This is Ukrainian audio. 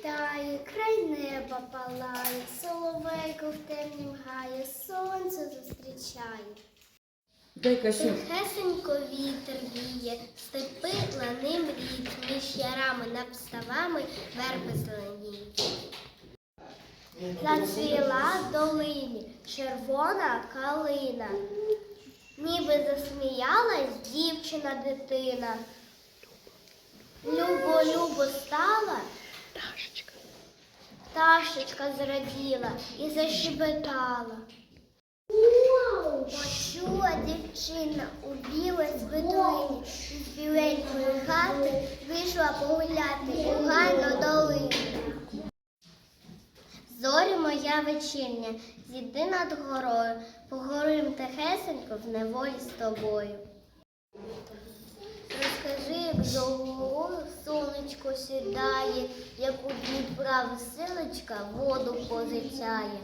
Вітає, край неба палає, соловейко в темнім гає, сонце зустрічає. Тихесенько вітер віє, степи лани мріють, між ярами над ставами верби зеленіють. Зацвіла в долині червона калина, ніби засміялась дівчина дитина. Любо-любо стала, пташечка зраділа і защебетала. Почула дівчина у білій світлині, з біленької хати вийшла погуляти у гайну долину. Зорі моя вечірня, зійди над горою, погорим тихесенько в неволі з тобою. Розкажи, як горою сонечко сідає, як у Дніпра силочка, воду позичає.